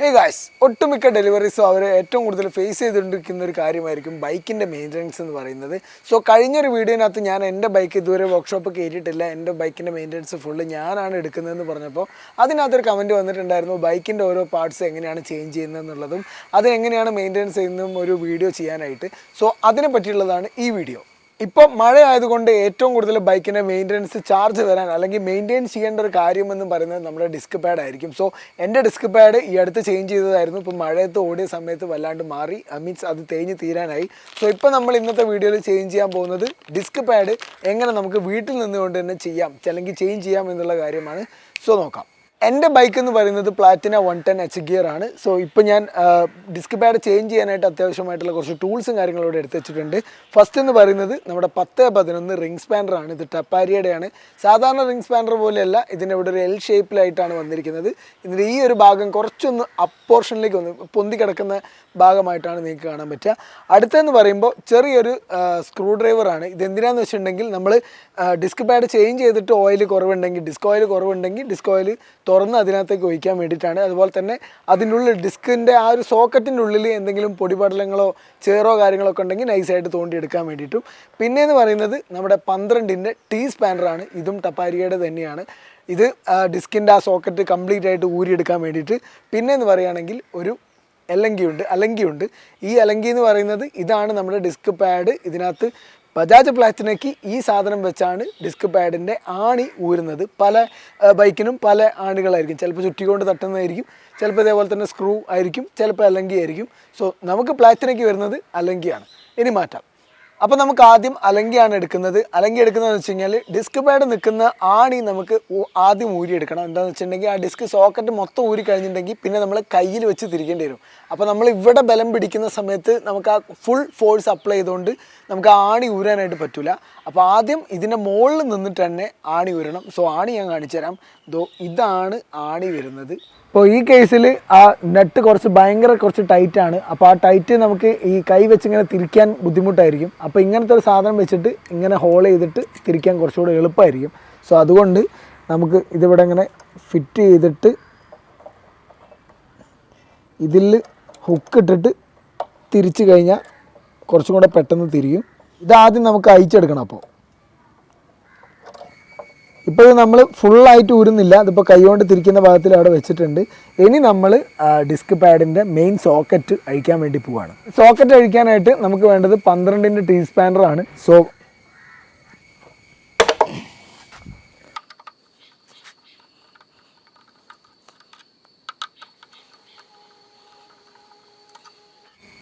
Hey guys ഒട്ടുമിക്ക ഡെലിവറീസും അവർ ഏറ്റവും കൂടുതൽ ഫേസ് ചെയ്തുകൊണ്ടിരിക്കുന്ന ഒരു കാര്യമായിരിക്കും ബൈക്കിന്റെ മെയിന്റനൻസ് എന്ന് പറയുന്നത്. സോ കഴിഞ്ഞൊരു വീഡിയോനകത്ത് ഞാൻ എന്റെ ബൈക്ക് ഇതുവരെ വർക്ക്ഷോപ്പ് കയറ്റിയിട്ടില്ല എന്റെ ബൈക്കിന്റെ മെയിന്റനൻസ് ഫുള്ള് ഞാനാണ് എടുക്കുന്നതെന്ന് പറഞ്ഞപ്പോൾ അതിനകത്തൊരു കമന്റ് വന്നിട്ടുണ്ടായിരുന്നു ബൈക്കിന്റെ ഓരോ പാർട്സ് എങ്ങനെയാണ് ചേഞ്ച് ചെയ്യുന്നതെന്നുള്ളതും അതെങ്ങനെയാണ് മെയിന്റനൻസ് ചെയ്യുന്നതും ഒരു വീഡിയോ ചെയ്യാനായിട്ട്. സോ അതിനെ പറ്റിയുള്ളതാണ് ഈ വീഡിയോ ഇപ്പോൾ മഴയായതുകൊണ്ട് ഏറ്റവും കൂടുതൽ ബൈക്കിന്റെ മെയിന്റനൻസ് ചാർജ് വരാൻ അല്ലെങ്കിൽ മെയിന്റെയിൻ ചെയ്യേണ്ട ഒരു കാര്യമെന്ന് പറയുന്നത് നമ്മുടെ ഡിസ്ക് പാഡ് ആയിരിക്കും. സോ എന്റെ ഡിസ്ക് പാഡ് ഈ അടുത്ത് ചേഞ്ച് ചെയ്തതായിരുന്നു. ഇപ്പോൾ മഴയത്ത് ഓടിയ സമയത്ത് വല്ലാണ്ട് മാറി. ഐ മീൻസ് അത് തേഞ്ഞ് തീരാനായി. സോ ഇപ്പോൾ നമ്മൾ ഇന്നത്തെ വീഡിയോയിൽ ചേഞ്ച് ചെയ്യാൻ പോകുന്നത് ഡിസ്ക് പാഡ് എങ്ങനെ നമുക്ക് വീട്ടിൽ നിന്നുകൊണ്ട് തന്നെ ചെയ്യാം അല്ലെങ്കിൽ ചേഞ്ച് ചെയ്യാം എന്നുള്ള കാര്യമാണ്. സോ നോക്കാം. എന്റെ ബൈക്ക് എന്ന് പറയുന്നത് Platina one ten H gear ആണ്. സോ ഇപ്പോൾ ഞാൻ ഡിസ്ക് പാഡ് ചേഞ്ച് ചെയ്യാനായിട്ട് അത്യാവശ്യമായിട്ടുള്ള കുറച്ച് ടൂൾസും കാര്യങ്ങളും ഇവിടെ എടുത്ത് വെച്ചിട്ടുണ്ട്. ഫസ്റ്റ് എന്ന് പറയുന്നത് നമ്മുടെ പത്ത് പതിനൊന്ന് റിംഗ് സ്പാൻഡർ ആണ്. ഇത് ടപ്പാരിയുടെയാണ് സാധാരണ റിംഗ് സ്പാൻഡർ പോലെയല്ല ഇതിന്റെ ഇവിടെ ഒരു എൽ ഷേപ്പിലായിട്ടാണ് വന്നിരിക്കുന്നത്. ഇതിന്റെ ഈ ഒരു ഭാഗം കുറച്ചൊന്ന് അപ്പ് പോർഷനിലേക്ക് ഒന്ന് പൊന്തി കിടക്കുന്ന ഭാഗമായിട്ടാണ് നിങ്ങൾക്ക് കാണാൻ പറ്റുക. അടുത്തെന്ന് പറയുമ്പോൾ ചെറിയൊരു സ്ക്രൂ ഡ്രൈവറാണ് ഇത് എന്തിനാന്ന് വെച്ചിട്ടുണ്ടെങ്കിൽ നമ്മൾ ഡിസ്ക് പാഡ് ചേഞ്ച് ചെയ്തിട്ട് ഓയിൽ കുറവുണ്ടെങ്കിൽ ഡിസ്ക് ഓയിൽ കുറവുണ്ടെങ്കിൽ ഡിസ്ക് ഓയിൽ തുറന്ന് അതിനകത്തേക്ക് ഒഴിക്കാൻ വേണ്ടിയിട്ടാണ്. അതുപോലെ തന്നെ അതിന്റെ ഉള്ളിൽ ഡിസ്കിന്റെ ആ ഒരു സോക്കറ്റിന്റെ ഉള്ളിൽ എന്തെങ്കിലും പൊടിപടലങ്ങളോ ചേറോ കാര്യങ്ങളോ ഒക്കെ ഉണ്ടെങ്കിൽ നൈസായിട്ട് തോണ്ടി എടുക്കാൻ വേണ്ടിയിട്ടും. പിന്നെ എന്ന് പറയുന്നത് നമ്മുടെ പന്ത്രണ്ടിന്റെ ടീ സ്പാനറാണ്. ഇതും ടപ്പാരിയുടെ തന്നെയാണ്. ഇത് ഡിസ്കിന്റെ ആ സോക്കറ്റ് കംപ്ലീറ്റ് ആയിട്ട് ഊരിയെടുക്കാൻ വേണ്ടിയിട്ട്. പിന്നെ എന്ന് പറയുകയാണെങ്കിൽ ഒരു എലങ്കിയുണ്ട്. അലങ്കിയുണ്ട്. ഈ അലങ്കി എന്ന് പറയുന്നത് ഇതാണ് നമ്മുടെ ഡിസ്ക് പാഡ്. ഇതിനകത്ത് ബജാജ് പ്ലാറ്റിനയ്ക്ക് ഈ സാധനം വെച്ചാണ് ഡിസ്ക് പാഡിന്റെ ആണി ഊരുന്നത്. പല ബൈക്കിനും പല ആണികളായിരിക്കും. ചിലപ്പോൾ ചുറ്റിക്കൊണ്ട് തട്ടുന്നതായിരിക്കും. ചിലപ്പോൾ ഇതേപോലെ തന്നെ സ്ക്രൂ ആയിരിക്കും. ചിലപ്പോൾ അലങ്കി ആയിരിക്കും. സോ നമുക്ക് പ്ലാറ്റിനയ്ക്ക് വരുന്നത് അലങ്കിയാണ്. ഇനി മാറ്റാം. അപ്പോൾ നമുക്ക് ആദ്യം അലങ്കിയാണ് എടുക്കുന്നത്. അലങ്കി എടുക്കുന്നതെന്ന് വെച്ച് കഴിഞ്ഞാൽ ഡിസ്ക് പാഡ് നിൽക്കുന്ന ആണി നമുക്ക് ആദ്യം ഊരിയെടുക്കണം. എന്താണെന്ന് വെച്ചിട്ടുണ്ടെങ്കിൽ ആ ഡിസ്ക് സോക്കറ്റ് മൊത്തം ഊരി കഴിഞ്ഞിട്ടുണ്ടെങ്കിൽ പിന്നെ നമ്മൾ കയ്യിൽ വെച്ച് തിരിക്കേണ്ടി വരും. അപ്പോൾ നമ്മൾ ഇവിടെ ബലം പിടിക്കുന്ന സമയത്ത് നമുക്ക് ആ ഫുൾ ഫോഴ്സ് അപ്ലൈ ചെയ്തുകൊണ്ട് നമുക്ക് ആണി ഊരാനായിട്ട് പറ്റില്ല അപ്പോൾ ആദ്യം ഇതിന്റെ മുകളിൽ നിന്നിട്ട് തന്നെ ആണി ഊരണം. സോ ആണി ഞാൻ കാണിച്ചു തരാം. ദോ ഇതാണ് ആണി വരുന്നത്. അപ്പോൾ ഈ കേസിൽ ആ നെട്ട് കുറച്ച് ഭയങ്കര കുറച്ച് ടൈറ്റാണ് അപ്പോൾ ആ ടൈറ്റ് നമുക്ക് ഈ കൈ വെച്ച് ഇങ്ങനെ തിരിക്കാൻ ബുദ്ധിമുട്ടായിരിക്കും. അപ്പോൾ ഇങ്ങനത്തെ ഒരു സാധനം വെച്ചിട്ട് ഇങ്ങനെ ഹോൾ ചെയ്തിട്ട് തിരിക്കാൻ കുറച്ചുകൂടെ എളുപ്പമായിരിക്കും. സോ അതുകൊണ്ട് നമുക്ക് ഇതിവിടെ ഇങ്ങനെ ഫിറ്റ് ചെയ്തിട്ട് ഇതിൽ ഹുക്ക് ഇട്ടിട്ട് തിരിച്ചു കഴിഞ്ഞാൽ കുറച്ചും കൂടെ പെട്ടെന്ന് തിരിയും. ഇതാദ്യം നമുക്ക് അയച്ചെടുക്കണം അപ്പോൾ ഇപ്പോൾ ഇത് നമ്മൾ ഫുള്ളായിട്ട് ഊരുന്നില്ല. അതിപ്പോൾ കൈകൊണ്ട് തിരിക്കുന്ന ഭാഗത്തിൽ അവിടെ വെച്ചിട്ടുണ്ട്. ഇനി നമ്മൾ ഡിസ്ക് പാഡിന്റെ മെയിൻ സോക്കറ്റ് അഴിക്കാൻ വേണ്ടി പോവുകയാണ് സോക്കറ്റ് അഴിക്കാനായിട്ട് നമുക്ക് വേണ്ടത് പന്ത്രണ്ടിന്റെ ടീ സ്പാനറാണ് സോ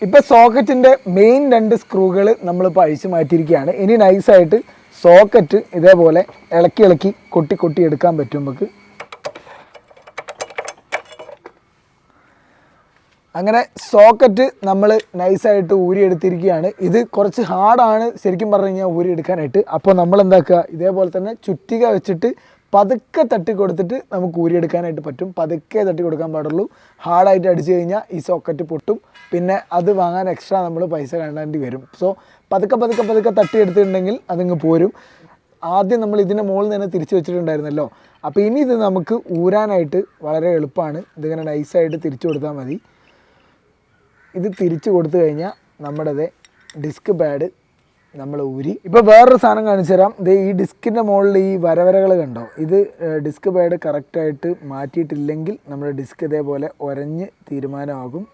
ഇപ്പൊ സോക്കറ്റിന്റെ മെയിൻ രണ്ട് സ്ക്രൂകൾ നമ്മളിപ്പോൾ അഴിച്ചു മാറ്റിയിരിക്കുകയാണ്. ഇനി നൈസായിട്ട് സോക്കറ്റ് ഇതേപോലെ ഇളക്കി ഇളക്കി കൊട്ടി കൊട്ടി എടുക്കാൻ പറ്റും നമുക്ക്. അങ്ങനെ സോക്കറ്റ് നമ്മൾ നൈസായിട്ട് ഊരിയെടുത്തിരിക്കുകയാണ്. ഇത് കുറച്ച് ഹാർഡാണ് ശരിക്കും പറഞ്ഞു കഴിഞ്ഞാൽ ഊരിയെടുക്കാനായിട്ട്. അപ്പോൾ നമ്മൾ എന്താക്കുക ഇതേപോലെ തന്നെ ചുറ്റിക വെച്ചിട്ട് പതുക്കെ തട്ടി കൊടുത്തിട്ട് നമുക്ക് ഊരിയെടുക്കാനായിട്ട് പറ്റും. പതുക്കെ തട്ടി കൊടുക്കാൻ പാടുള്ളൂ. ഹാർഡായിട്ട് അടിച്ചു കഴിഞ്ഞാൽ ഈ സോക്കറ്റ് പൊട്ടും. പിന്നെ അത് വാങ്ങാൻ എക്സ്ട്രാ നമ്മൾ പൈസ കാണേണ്ടി വരും. സോ പതുക്കെ പതുക്കെ പതുക്കെ തട്ടി എടുത്തിട്ടുണ്ടെങ്കിൽ അതങ്ങ് പോരും. ആദ്യം നമ്മൾ ഇതിന്റെ മുകളിൽ തന്നെ തിരിച്ചു വെച്ചിട്ടുണ്ടായിരുന്നല്ലോ. അപ്പോൾ ഇനി ഇത് നമുക്ക് ഊരാനായിട്ട് വളരെ എളുപ്പമാണ്. ഇതിങ്ങനെ നൈസായിട്ട് തിരിച്ചു കൊടുത്താൽ മതി. ഇത് തിരിച്ചു കൊടുത്തു കഴിഞ്ഞാൽ നമ്മുടേത് ഡിസ്ക് പാഡ് നമ്മൾ ഊരി. ഇപ്പോൾ വേറൊരു സാധനം കാണിച്ചു തരാം. ഇത് ഈ ഡിസ്കിന്റെ മുകളിൽ ഈ വരവരകൾ കണ്ടോ? ഇത് ഡിസ്ക് പാഡ് കറക്റ്റായിട്ട് മാറ്റിയിട്ടില്ലെങ്കിൽ നമ്മുടെ ഡിസ്ക് ഇതേപോലെ ഒരഞ്ഞ് തീരുമാനമാകും.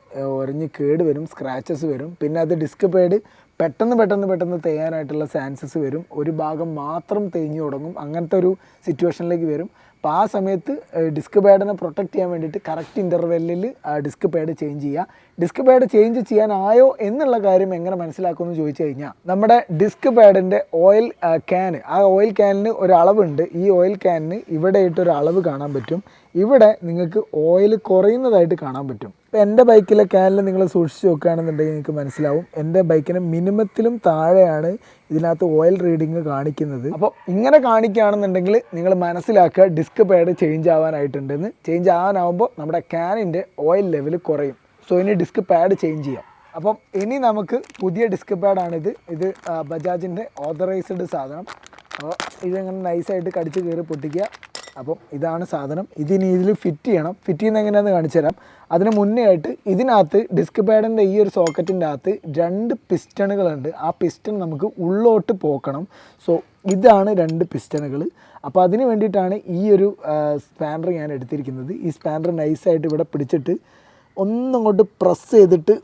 ഒരഞ്ഞ് കേട് വരും സ്ക്രാച്ചസ് വരും. പിന്നെ അത് ഡിസ്ക് പാഡ് പെട്ടെന്ന് പെട്ടെന്ന് പെട്ടെന്ന് തേയാനായിട്ടുള്ള ചാൻസസ് വരും. ഒരു ഭാഗം മാത്രം തേഞ്ഞു തുടങ്ങും. അങ്ങനത്തെ ഒരു സിറ്റുവേഷനിലേക്ക് വരും. അപ്പോൾ ആ സമയത്ത് ഡിസ്ക് പാഡിനെ പ്രൊട്ടക്റ്റ് ചെയ്യാൻ വേണ്ടിയിട്ട് കറക്റ്റ് ഇന്റർവെല്ലിൽ ഡിസ്ക് പാഡ് ചേഞ്ച് ചെയ്യുക. ഡിസ്ക് പാഡ് ചേഞ്ച് ചെയ്യാനായോ എന്നുള്ള കാര്യം എങ്ങനെ മനസ്സിലാക്കുമെന്ന് ചോദിച്ചു കഴിഞ്ഞാൽ നമ്മുടെ ഡിസ്ക് പാഡിന്റെ ഓയിൽ ക്യാൻ ആ ഓയിൽ ക്യാനിന് ഒരു അളവുണ്ട്. ഈ ഓയിൽ ക്യാനിന് ഇവിടെ ഇട്ടൊരു അളവ് കാണാൻ പറ്റും. ഇവിടെ നിങ്ങൾക്ക് ഓയിൽ കുറയുന്നതായിട്ട് കാണാൻ പറ്റും. ഇപ്പോൾ എന്റെ ബൈക്കിലെ ക്യാനിൽ നിങ്ങൾ സൂക്ഷിച്ച് നോക്കുകയാണെന്നുണ്ടെങ്കിൽ നിങ്ങൾക്ക് മനസ്സിലാവും. എന്റെ ബൈക്കിന് മിനിമത്തിലും താഴെയാണ് ഇതിനകത്ത് ഓയിൽ റീഡിങ് കാണിക്കുന്നത്. അപ്പോൾ ഇങ്ങനെ കാണിക്കുകയാണെന്നുണ്ടെങ്കിൽ നിങ്ങൾ മനസ്സിലാക്കുക ഡിസ്ക് പാഡ് ചേഞ്ച് ആവാനായിട്ടുണ്ടെന്ന്. ചേഞ്ച് ആവാനാവുമ്പോൾ നമ്മുടെ ക്യാനിന്റെ ഓയിൽ ലെവൽ കുറയും. സോ ഇനി ഡിസ്ക് പാഡ് ചേഞ്ച് ചെയ്യാം. അപ്പം ഇനി നമുക്ക് പുതിയ ഡിസ്ക് പാഡാണിത് ഇത് ബജാജിന്റെ ഓതറൈസ്ഡ് സാധനം. അപ്പോൾ ഇതിങ്ങനെ നൈസായിട്ട് കടിച്ച് കയറി പൊട്ടിക്കുക. അപ്പം ഇതാണ് സാധനം. ഇതിനി ഇതിൽ ഫിറ്റ് ചെയ്യണം. ഫിറ്റ് ചെയ്യുന്ന എങ്ങനെയാണെന്ന് കാണിച്ചു തരാം. അതിന് മുന്നേ ആയിട്ട് ഇതിനകത്ത് ഡിസ്ക് പാഡിന്റെ ഈ ഒരു സോക്കറ്റിന്റെ അകത്ത് രണ്ട് പിസ്റ്റണുകളുണ്ട് ആ പിസ്റ്റൺ നമുക്ക് ഉള്ളോട്ട് പോക്കണം. സോ ഇതാണ് രണ്ട് പിസ്റ്റണുകൾ അപ്പോൾ അതിന് വേണ്ടിയിട്ടാണ് ഈ ഒരു സ്പാനർ ഞാൻ എടുത്തിരിക്കുന്നത്. ഈ സ്പാനർ നൈസായിട്ട് ഇവിടെ പിടിച്ചിട്ട് ഒന്നങ്ങോട്ട് പ്രസ് ചെയ്തിട്ട്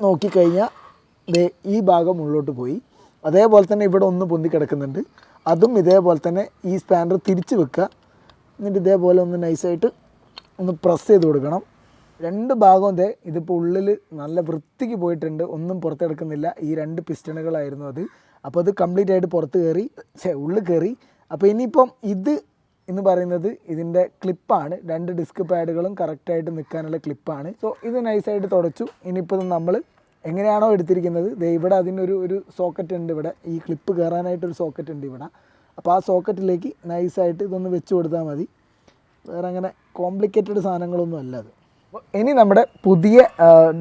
നോക്കിക്കഴിഞ്ഞാൽ ഈ ഭാഗം ഉള്ളോട്ട് പോയി. അതേപോലെ തന്നെ ഇവിടെ ഒന്ന് പൊന്തി കിടക്കുന്നുണ്ട്. അതും ഇതേപോലെ തന്നെ ഈ സ്പാനർ തിരിച്ച് വെക്കുക. എന്നിട്ട് ഇതേപോലെ ഒന്ന് നൈസായിട്ട് ഒന്ന് പ്രസ് ചെയ്ത് കൊടുക്കണം. രണ്ട് ഭാഗവും തേ ഇതിപ്പോൾ ഉള്ളിൽ നല്ല വൃത്തിക്ക് പോയിട്ടുണ്ട്. ഒന്നും പുറത്തെടുക്കുന്നില്ല. ഈ രണ്ട് പിസ്റ്റണുകളായിരുന്നു അത്. അപ്പോൾ അത് കംപ്ലീറ്റ് ആയിട്ട് പുറത്ത് കയറി ഛേ ഉള്ളിൽ കയറി അപ്പോൾ ഇനിയിപ്പം ഇത് എന്ന് പറയുന്നത് ഇതിന്റെ ക്ലിപ്പാണ് രണ്ട് ഡിസ്ക് പാഡുകളും കറക്റ്റായിട്ട് നിൽക്കാനുള്ള ക്ലിപ്പാണ് സോ ഇത് നൈസായിട്ട് തുടച്ചു. ഇനിയിപ്പോൾ നമ്മൾ എങ്ങനെയാണോ എടുത്തിരിക്കുന്നത്? ദേ ഇവിടെ അതിനൊരു ഒരു സോക്കറ്റ് ഉണ്ട് ഇവിടെ. ഈ ക്ലിപ്പ് കയറാനായിട്ടൊരു സോക്കറ്റ് ഉണ്ട് ഇവിടെ. അപ്പോൾ ആ സോക്കറ്റിലേക്ക് നൈസായിട്ട് ഇതൊന്ന് വെച്ച് കൊടുത്താൽ മതി. വേറെ അങ്ങനെ കോംപ്ലിക്കേറ്റഡ് സാധനങ്ങളൊന്നും അല്ല അത്. അപ്പോൾ ഇനി നമ്മുടെ പുതിയ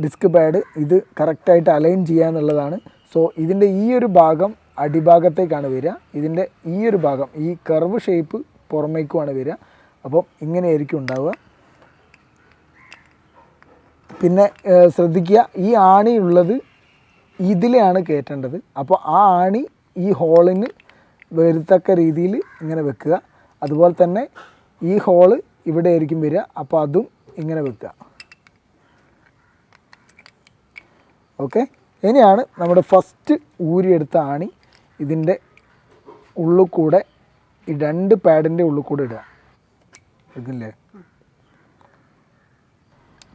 ഡിസ്ക് പാഡ് ഇത് കറക്റ്റായിട്ട് അലൈൻ ചെയ്യുക എന്നുള്ളതാണ് സോ ഇതിന്റെ ഈ ഒരു ഭാഗം അടിഭാഗത്തേക്കാണ് വരിക. ഇതിന്റെ ഈ ഒരു ഭാഗം ഈ കർവ് ഷേപ്പ് പുറമേക്കുമാണ് വരിക. അപ്പം ഇങ്ങനെയായിരിക്കും ഉണ്ടാവുക. പിന്നെ ശ്രദ്ധിക്കുക ഈ ആണി ഉള്ളത് ഇതിലെയാണ് കയറ്റേണ്ടത്. അപ്പോൾ ആ ആണി ഈ ഹോളിന് വരുത്തക്ക രീതിയിൽ ഇങ്ങനെ വെക്കുക. അതുപോലെ തന്നെ ഈ ഹോൾ ഇവിടെ ആയിരിക്കും വരിക. അപ്പോൾ അതും ഇങ്ങനെ വെക്കുക. ഓക്കെ? ഇനിയാണ് നമ്മുടെ ഫസ്റ്റ് ഊരിയെടുത്ത ആണി ഇതിന്റെ ഉള്ളിൽ കൂടെ ഈ രണ്ട് പാഡിന്റെ ഉള്ളിൽ കൂടെ ഇടുക. ഇതില്ലേ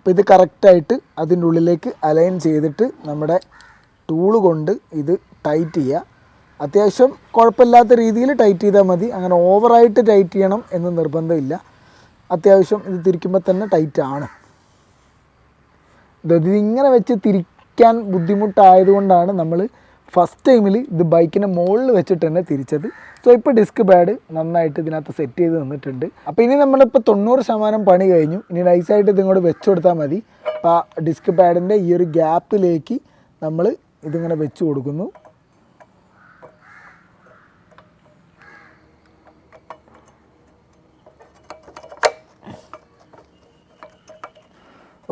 അപ്പോൾ ഇത് കറക്റ്റായിട്ട് അതിന്റെ ഉള്ളിലേക്ക് അലൈൻ ചെയ്തിട്ട് നമ്മുടെ ടൂൾ കൊണ്ട് ഇത് ടൈറ്റ് ചെയ്യുക. അത്യാവശ്യം കുഴപ്പമില്ലാത്ത രീതിയിൽ ടൈറ്റ് ചെയ്താൽ മതി. അങ്ങനെ ഓവറായിട്ട് ടൈറ്റ് ചെയ്യണം എന്ന് നിർബന്ധമില്ല. അത്യാവശ്യം ഇത് തിരിക്കുമ്പോൾ തന്നെ ടൈറ്റ് ആണ്. ഇത് ഇതിങ്ങനെ വെച്ച് തിരിക്കാൻ ബുദ്ധിമുട്ടായതുകൊണ്ടാണ് നമ്മൾ ഫസ്റ്റ് ടൈമിൽ ഇത് ബൈക്കിന്റെ മുകളിൽ വെച്ചിട്ട് തന്നെ തിരിച്ചത്. സോ ഇപ്പോൾ ഡിസ്ക് പാഡ് നന്നായിട്ട് ഇതിനകത്ത് സെറ്റ് ചെയ്ത് നിന്നിട്ടുണ്ട്. അപ്പോൾ ഇനി നമ്മളിപ്പോൾ തൊണ്ണൂറ് ശതമാനം പണി കഴിഞ്ഞു. ഇനി നൈസായിട്ട് ഇതിങ്ങോട്ട് വെച്ച് കൊടുത്താൽ മതി. അപ്പോൾ ആ ഡിസ്ക് പാഡിന്റെ ഈ ഒരു ഗ്യാപ്പിലേക്ക് നമ്മൾ ഇതിങ്ങനെ വെച്ച് കൊടുക്കുന്നു.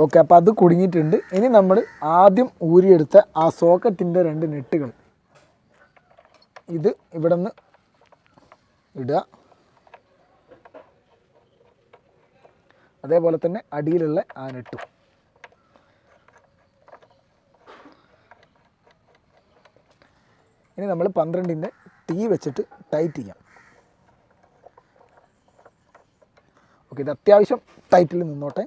ഓക്കെ അപ്പോൾ അത് കുടുങ്ങിയിട്ടുണ്ട്. ഇനി നമ്മൾ ആദ്യം ഊരിയെടുത്ത ആ സോക്കറ്റിന്റെ രണ്ട് നെട്ടുകൾ. ഇത് ഇവിടെ നിന്ന് ഇടുക. അതേപോലെ തന്നെ അടിയിലുള്ള ആ നെട്ടും. ഇനി നമ്മൾ പന്ത്രണ്ടിന്റെ ടീ വെച്ചിട്ട് ടൈറ്റ് ചെയ്യാം. ഓക്കെ ഇത് അത്യാവശ്യം ടൈറ്റിൽ നിന്നോട്ടെ.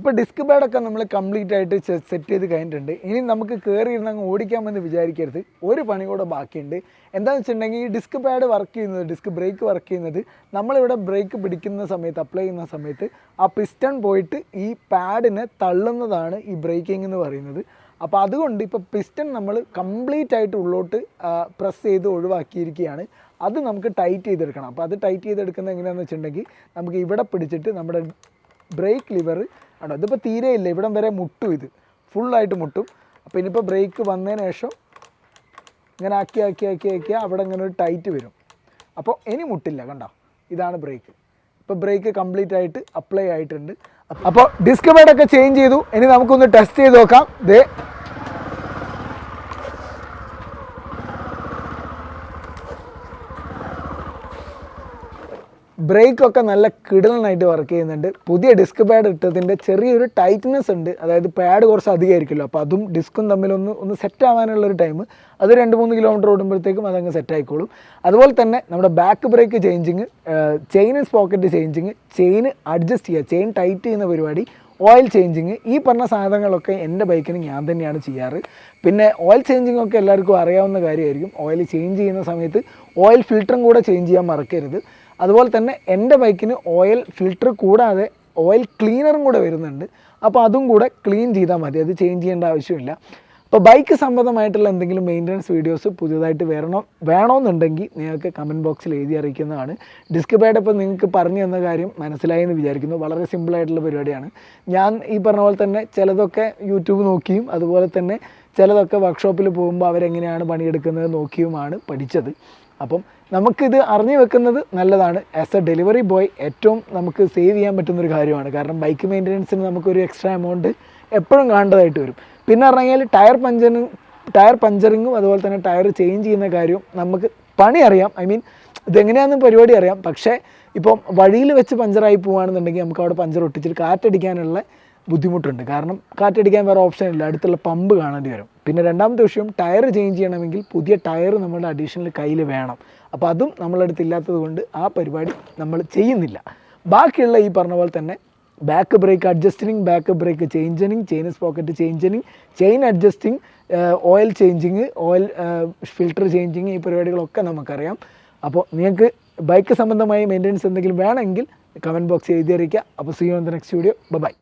ഇപ്പോൾ ഡിസ്ക് പാഡൊക്കെ നമ്മൾ കംപ്ലീറ്റ് ആയിട്ട് സെറ്റ് ചെയ്ത് കഴിഞ്ഞിട്ടുണ്ട്. ഇനി നമുക്ക് കയറി ഇരുന്ന് അങ്ങ് ഓടിക്കാമെന്ന് വിചാരിക്കരുത്. ഒരു പണി കൂടെ ബാക്കിയുണ്ട്. എന്താണെന്ന് വെച്ചിട്ടുണ്ടെങ്കിൽ ഈ ഡിസ്ക് പാഡ് വർക്ക് ചെയ്യുന്നത് ഡിസ്ക് ബ്രേക്ക് വർക്ക് ചെയ്യുന്നത് നമ്മളിവിടെ ബ്രേക്ക് പിടിക്കുന്ന സമയത്ത് അപ്ലൈ ചെയ്യുന്ന സമയത്ത് ആ പിസ്റ്റൺ പോയിട്ട് ഈ പാഡിനെ തള്ളുന്നതാണ് ഈ ബ്രേക്കിംഗ് എന്ന് പറയുന്നത്. അപ്പോൾ അതുകൊണ്ട് ഇപ്പോൾ പിസ്റ്റൺ നമ്മൾ കംപ്ലീറ്റ് ആയിട്ട് ഉള്ളോട്ട് പ്രസ് ചെയ്ത് ഒഴിവാക്കിയിരിക്കുകയാണ്. അത് നമുക്ക് ടൈറ്റ് ചെയ്തെടുക്കണം. അപ്പോൾ അത് ടൈറ്റ് ചെയ്തെടുക്കുന്നത് എങ്ങനെയാണെന്ന് വെച്ചിട്ടുണ്ടെങ്കിൽ നമുക്ക് ഇവിടെ പിടിച്ചിട്ട് നമ്മുടെ ബ്രേക്ക് ലിവർ ആണോ? ഇതിപ്പോൾ തീരെ ഇല്ല. ഇവിടം വരെ മുട്ടും ഇത്. ഫുള്ളായിട്ട് മുട്ടും. അപ്പോൾ ഇനിയിപ്പോൾ ബ്രേക്ക് വന്നതിന് ശേഷം ഇങ്ങനെ ആക്കി ആക്കി ആക്കി ആക്കി അവിടെ ഇങ്ങനെ ഒരു ടൈറ്റ് വരും. അപ്പോൾ ഇനി മുട്ടില്ല കണ്ടോ? ഇതാണ് ബ്രേക്ക് ഇപ്പോൾ ബ്രേക്ക് കംപ്ലീറ്റ് ആയിട്ട് അപ്ലൈ ആയിട്ടുണ്ട്. അപ്പോൾ ഡിസ്ക് ബേഡൊക്കെ ചേഞ്ച് ചെയ്തു. ഇനി നമുക്കൊന്ന് ടെസ്റ്റ് ചെയ്ത് നോക്കാം. ദേ ബ്രേക്ക് ഒക്കെ നല്ല കിടലനായിട്ട് വർക്ക് ചെയ്യുന്നുണ്ട്. പുതിയ ഡിസ്ക് പാഡ് ഇട്ടതിന്റെ ചെറിയൊരു ടൈറ്റ്നെസ് ഉണ്ട്. അതായത് പാഡ് കുറച്ച് അധികമായിരിക്കുമല്ലോ. അപ്പോൾ അതും ഡിസ്കും തമ്മിലൊന്ന് ഒന്ന് സെറ്റ് ആവാനുള്ളൊരു ടൈം അത് രണ്ട് മൂന്ന് കിലോമീറ്റർ ഓടുമ്പോഴത്തേക്കും അതങ്ങ് സെറ്റ് ആയിക്കോളും. അതുപോലെ തന്നെ നമ്മുടെ back brake changing chain sprocket changing chain adjust ചെയ്യുക ചെയിൻ ടൈറ്റ് ചെയ്യുന്ന പരിപാടി ഓയിൽ ചേഞ്ചിങ് ഈ പറഞ്ഞ സാധനങ്ങളൊക്കെ എന്റെ ബൈക്കിന് ഞാൻ തന്നെയാണ് ചെയ്യാറ്. പിന്നെ ഓയിൽ ചേഞ്ചിങ് ഒക്കെ എല്ലാവർക്കും അറിയാവുന്ന കാര്യമായിരിക്കും. ഓയിൽ ചേഞ്ച് ചെയ്യുന്ന സമയത്ത് ഓയിൽ ഫിൽറ്ററും കൂടെ ചേഞ്ച് ചെയ്യാൻ മറക്കരുത്. അതുപോലെ തന്നെ എന്റെ ബൈക്കിന് ഓയിൽ ഫിൽറ്റർ കൂടാതെ ഓയിൽ ക്ലീനറും കൂടെ വരുന്നുണ്ട്. അപ്പോൾ അതും കൂടെ ക്ലീൻ ചെയ്താൽ മതി. അത് ചേഞ്ച് ചെയ്യേണ്ട ആവശ്യമില്ല. അപ്പോൾ ബൈക്ക് സംബന്ധമായിട്ടുള്ള എന്തെങ്കിലും മെയിന്റനൻസ് വീഡിയോസ് പുതിയതായിട്ട് വരണോ വേണമെന്നുണ്ടെങ്കിൽ നിങ്ങൾക്ക് കമന്റ് ബോക്സിൽ എഴുതി അറിയിക്കുന്നതാണ്. ഡിസ്ക് പാഡപ്പം നിങ്ങൾക്ക് പറഞ്ഞു തന്ന കാര്യം മനസ്സിലായി എന്ന് വിചാരിക്കുന്നു. വളരെ സിമ്പിളായിട്ടുള്ള പരിപാടിയാണ്. ഞാൻ ഈ പറഞ്ഞ പോലെ തന്നെ ചിലതൊക്കെ യൂട്യൂബ് നോക്കിയും അതുപോലെ തന്നെ ചിലതൊക്കെ വർക്ക്ഷോപ്പിൽ പോകുമ്പോൾ അവരെങ്ങനെയാണ് പണിയെടുക്കുന്നത് നോക്കിയുമാണ് പഠിച്ചത്. അപ്പം നമുക്കിത് അറിഞ്ഞു വെക്കുന്നത് നല്ലതാണ്. ആസ് എ ഡെലിവറി ബോയ് ഏറ്റവും നമുക്ക് സേവ് ചെയ്യാൻ പറ്റുന്നൊരു കാര്യമാണ്. കാരണം ബൈക്ക് മെയിന്റനൻസിന് നമുക്കൊരു എക്സ്ട്രാ എമൗണ്ട് എപ്പോഴും കാണേണ്ടതായിട്ട് വരും. പിന്നെ പറഞ്ഞാൽ ടയർ പഞ്ചറിങ് ടയർ പഞ്ചറിങ്ങും അതുപോലെ തന്നെ ടയർ ചേഞ്ച് ചെയ്യുന്ന കാര്യവും നമുക്ക് പണി അറിയാം. ഐ മീൻ ഇതെങ്ങനെയാണെന്ന് പരിപാടി അറിയാം. പക്ഷേ ഇപ്പം വഴിയിൽ വെച്ച് പഞ്ചറായി പോവുകയാണെന്നുണ്ടെങ്കിൽ നമുക്ക് അവിടെ പഞ്ചർ ഒട്ടിച്ചിട്ട് കാറ്റടിക്കാനുള്ള ബുദ്ധിമുട്ടുണ്ട്. കാരണം കാറ്റടിക്കാൻ വേറെ ഓപ്ഷൻ ഇല്ല. അടുത്തുള്ള പമ്പ് കാണേണ്ടി വരും. പിന്നെ രണ്ടാമത്തെ വിഷയം ടയർ ചേഞ്ച് ചെയ്യണമെങ്കിൽ പുതിയ ടയർ നമ്മുടെ അഡീഷണൽ കയ്യിൽ വേണം. അപ്പോൾ അതും നമ്മളടുത്ത് ഇല്ലാത്തത് കൊണ്ട് ആ പരിപാടി നമ്മൾ ചെയ്യുന്നില്ല. ബാക്കിയുള്ള ഈ പറഞ്ഞ പോലെ തന്നെ back brake adjusting back brake changing chain sprocket changing chain adjusting oil changing oil filter changing ഈ പരിപാടികളൊക്കെ നമുക്കറിയാം. അപ്പോൾ നിങ്ങൾക്ക് ബൈക്ക് സംബന്ധമായ മെയിന്റനൻസ് എന്തെങ്കിലും വേണമെങ്കിൽ കമന്റ് ബോക്സ് എഴുതി അറിയിക്കുക. അപ്പോൾ see on the next video bye